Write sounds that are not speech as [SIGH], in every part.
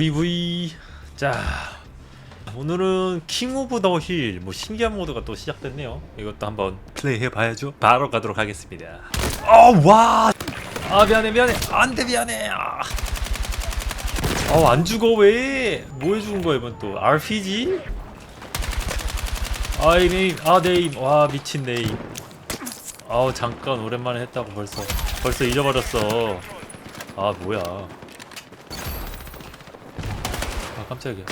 VV 자 오늘은 킹 오브 더 힐 뭐 신기한 모드가 또 시작됐네요. 이것도 한번 플레이 해 봐야죠. 바로 가도록 하겠습니다. 어와아 미안해 미안해. 안돼 미안해. 아. 어안 죽어 왜 뭐 해주는 거야 이번 또? RPG 아이 네임. 아 네임. 와 미친 네임. 아우 잠깐 오랜만에 했다고 벌써 벌써 잊어버렸어. 아 뭐야. 아 깜짝이야.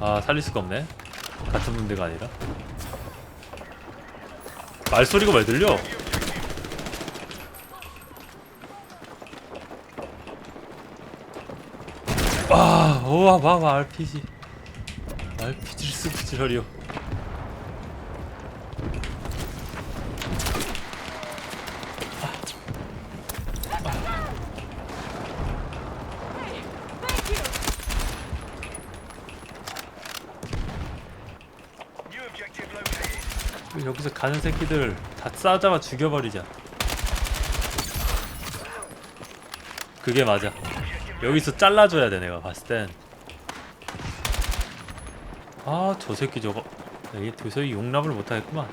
어. 아 살릴 수가 없네. 같은 문제가 아니라. 말소리가 왜 들려? 아 우와 와와 RPG RPG를 쓰고 지랄이요 여기서 가는 새끼들 다 싸잡아 죽여버리자. 그게 맞아. 여기서 잘라줘야 돼 내가 봤을 땐. 아 저 새끼 저거. 이게 도저히 용납을 못하겠구만.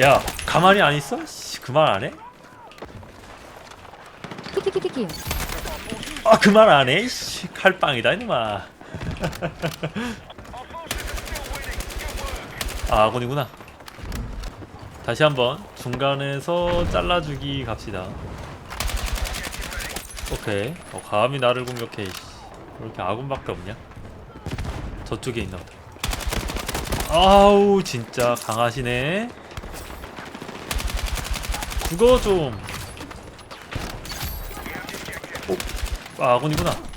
야 가만히 안 있어? 씨, 그만 안 해? 키키키키키. 아 그만 안 해? 씨, 칼빵이다 이놈아 아 아군이구나. 다시 한번 중간에서 잘라주기 갑시다. 오케이. 어, 감히 나를 공격해. 왜 이렇게 아군밖에 없냐? 저쪽에 있나 보다. 아우 진짜 강하시네. 죽어 좀. 오, 아, 아군이구나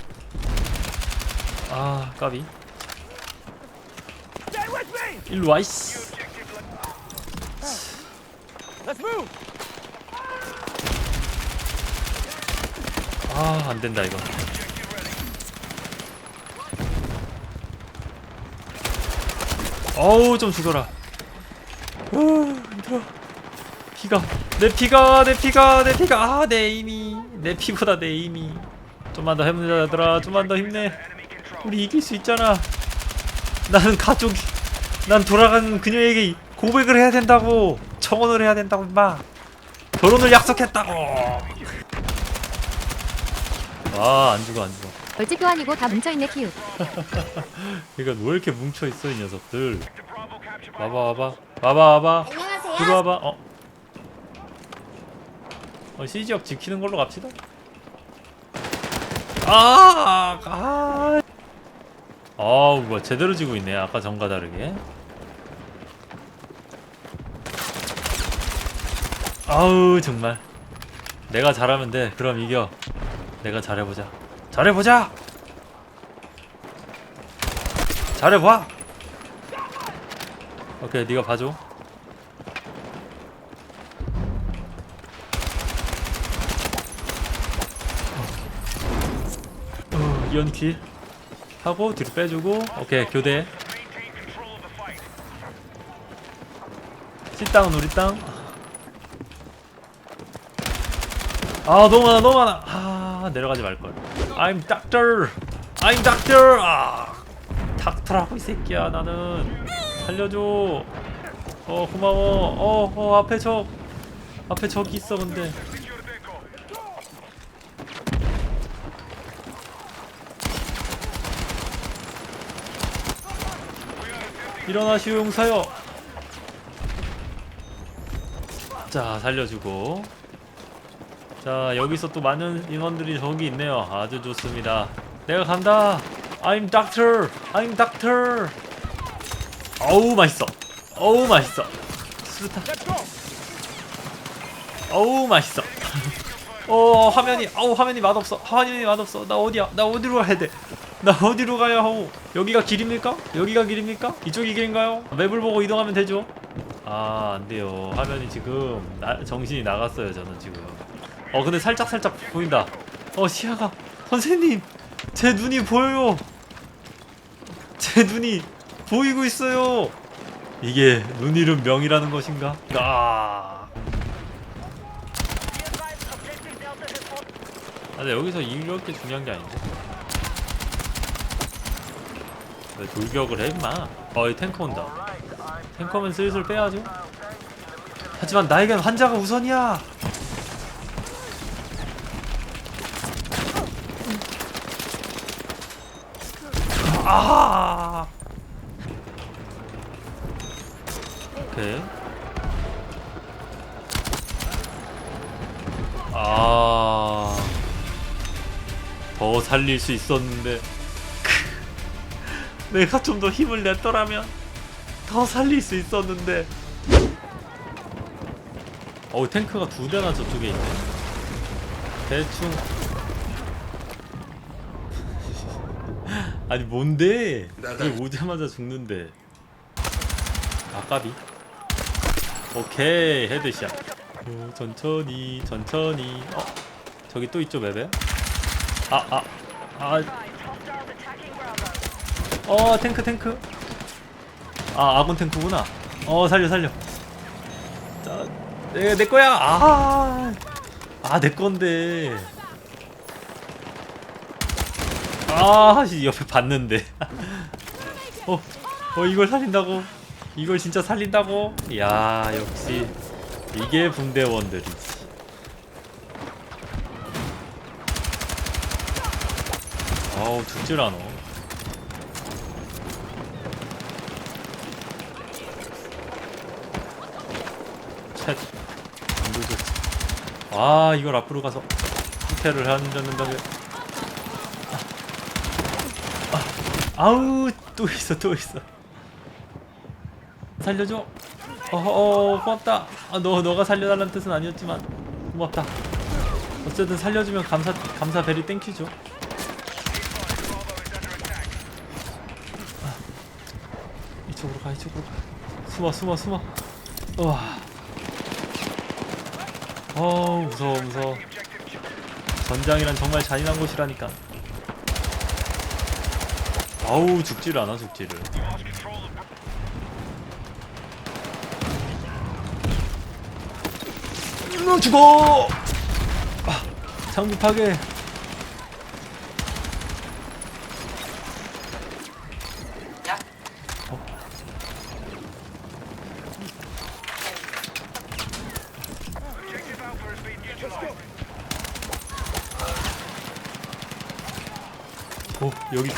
아 까비. 일로 와이씨. 아 안된다 이거. 어우 좀 죽어라. 우 힘들어. 피가 내 피가 내 피가 내 피가. 아내 힘이. 내 피보다 내 힘이. 좀만 더 힘내자 얘들아 좀만 더 힘내 우리 이길 수 있잖아. 나는 가족이 난 돌아간 그녀에게 고백을 해야 된다고 청혼을 해야 된다고 임마. 결혼을 약속했다고. 아 안 죽어 안 죽어. 벌집도 아니고 다 뭉쳐있네 키읔 [LAUGHS] 그러니까 왜 이렇게 뭉쳐 있어 이 녀석들? 와봐 와봐. 와봐 와봐. 안녕하세요. 들어와봐. 어? 어 C지역 지키는 걸로 갑시다. 아, 아. 아우 뭐 제대로 지고 있네 아까 전과 다르게. 아우 정말. 내가 잘하면 돼. 그럼 이겨. 내가 잘해보자. 잘해보자! 잘해봐! 오케이 네가 봐줘. 어, 이연킬 하고 뒤로 빼주고 오케이 교대 C땅은 우리 땅. 아 너무 많아 너무 많아. 아 내려가지 말걸. I'm doctor. I'm doctor. 아 닥터라고 이 새끼야 나는 살려줘. 어 고마워. 어, 어 앞에 저 앞에 저기 있어 근데. 일어나시오 용사여. 자 살려주고. 자 여기서 또 많은 인원들이 저기 있네요. 아주 좋습니다. 내가 간다. I'm doctor. I'm doctor. 어우 맛있어. 어우 맛있어. 수류탄. 어우 맛있어. [LAUGHS] 어 화면이 어우 화면이 맛없어. 화면이 맛없어. 나 어디야? 나 어디로 가야 돼? 나 어디로 가야 하오? 여기가 길입니까? 여기가 길입니까? 이쪽이 길인가요? 맵을 보고 이동하면 되죠? 아, 안 돼요. 화면이 지금 나, 정신이 나갔어요, 저는 지금. 어, 근데 살짝살짝 살짝 보인다. 어, 시야가. 선생님! 제 눈이 보여요! 제 눈이 보이고 있어요! 이게 눈 잃은 명이라는 것인가? 아. 아, 근데 여기서 이렇게 중요한 게 아닌데. 왜 돌격을 해, 임마? 어, 이 탱커 온다. 탱커면 슬슬 빼야죠. 하지만 나에겐 환자가 우선이야. 아. 오케이. 아. 더 살릴 수 있었는데. 내가 좀 더 힘을 냈더라면 더 살릴 수 있었는데. 어우 탱크가 두 대나 저쪽에 있네. 대충. 아니 뭔데? 왜 오자마자 죽는데? 아까비. 오케이 헤드샷. 어, 천천히 천천히. 어 저기 또 있죠 맵에? 아아 아. 어 탱크 탱크. 아 아군 탱크구나. 어 살려 살려. 자내 내 거야. 아아내 건데. 아 씨, 옆에 봤는데. [LAUGHS] 어, 어 이걸 살린다고? 이걸 진짜 살린다고? 야 역시 이게 붕대원들이지. 아우 죽질 않어. 챗. 안 되죠. 아 이걸 앞으로 가서 후퇴를 한다는다면 아우 또 있어 또 있어. 살려줘. 어어 고맙다. 아, 너 너가 살려달라는 뜻은 아니었지만 고맙다. 어쨌든 살려주면 감사 감사 베리 땡큐죠. 아, 이쪽으로 가 이쪽으로 가. 숨어 숨어 숨어. 우와 어 무서워 무서워. 전장이란 정말 잔인한 곳이라니까. 아우 죽지를 않아 죽지를. 너 죽어! 아, 장비 파괴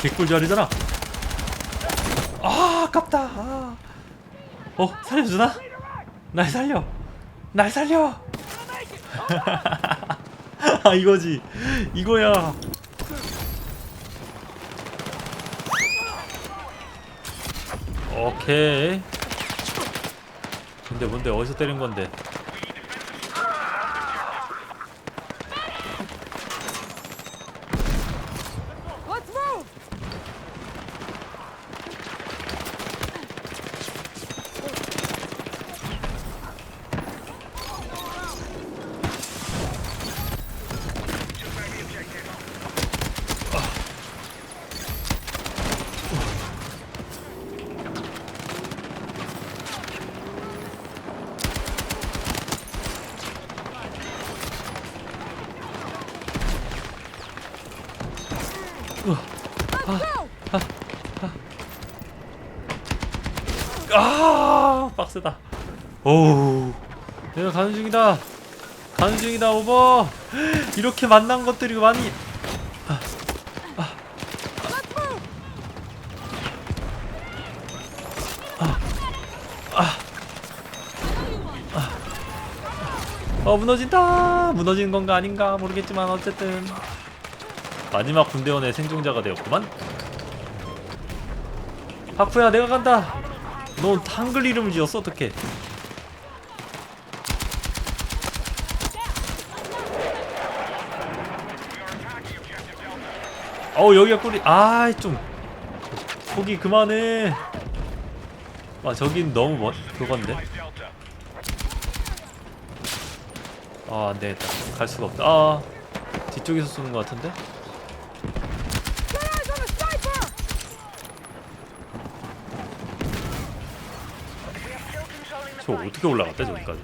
개꿀 자리잖아. 아 아깝다. 아. 어 살려주나? 날 살려. 날 살려. [LAUGHS] 아 이거지. 이거야. 오케이. 근데 뭔데? 어디서 때린 건데 아 빡세다. 오우. 내가 가는 중이다. 가는 중이다 오버. 이렇게 만난 것들이 많이. 아, 아, 아, 아, 어 무너진다. 무너지는 건가 아닌가 모르겠지만 어쨌든. 마지막 군대원의 생존자가 되었구만. 하프야 내가 간다 너 한글 이름을 지었어? 어떡해? 어우 여기가 꿀이 아이 좀. 포기 그만해. 아 저긴 너무 멋 그건데? 아 안되겠다. 갈 수가 없다. 아 뒤쪽에서 쏘는 것 같은데 저 어떻게 올라갔대 저기까지?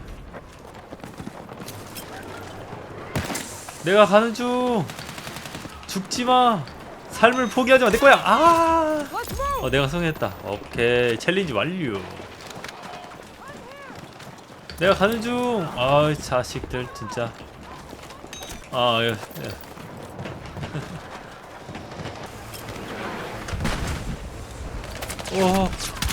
내가 가는 중. 죽지마. 삶을 포기하지마. 내 거야. 아! 어, 내가 성공했다. 오케이. 챌린지 완료. 내가 가는 중. 아이 자식들 진짜. 아 예, 예. 오 [LAUGHS]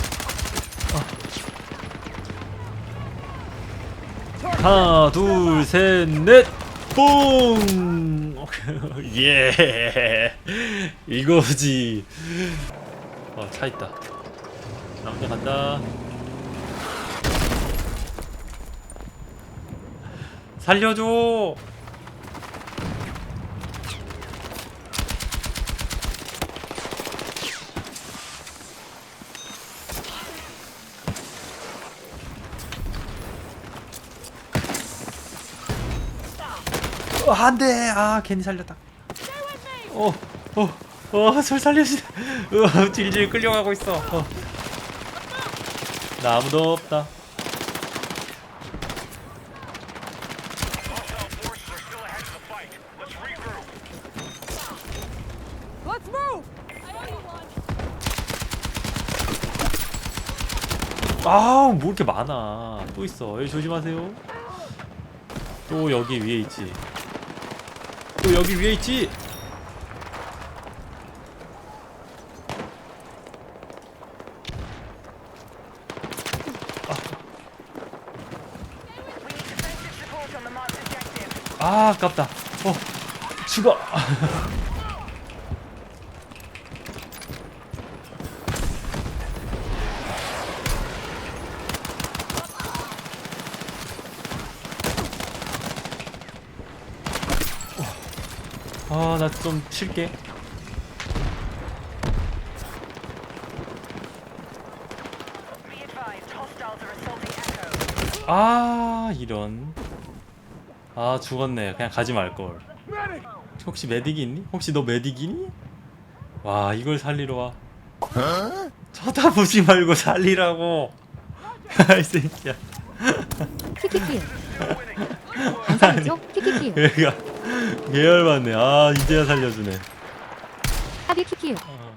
하나 둘 셋 넷. 뽕! 오케이. [LAUGHS] 예. 이거지. 어 차 있다. 나 혼자 간다. 살려줘 어, 안 돼. 아 괜히 살렸다. 어, 어어어술 살려주네. 어, 질질 끌려가고 있어. 어. 나 아무도 없다! 아우 뭐 이렇게 많아. 또 있어. 여기 조심하세요. 또 여기 위에 있지 또 여기 위에 있지? 아 아깝다. 어 죽어 [LAUGHS] 아 나좀 Echo. 아 이런 아 죽었네 그냥 가지 말걸 혹시 메딕이 있니? 혹시 너 메딕이니? 와 이걸 살리러 와 쳐다보지 말고 살리라고 [LAUGHS] 이 새끼야 키키키요. 안 살리죠? 키키키요. 얘가 [LAUGHS] 계열받네 아 이제야 살려주네 하비 키키요. 어.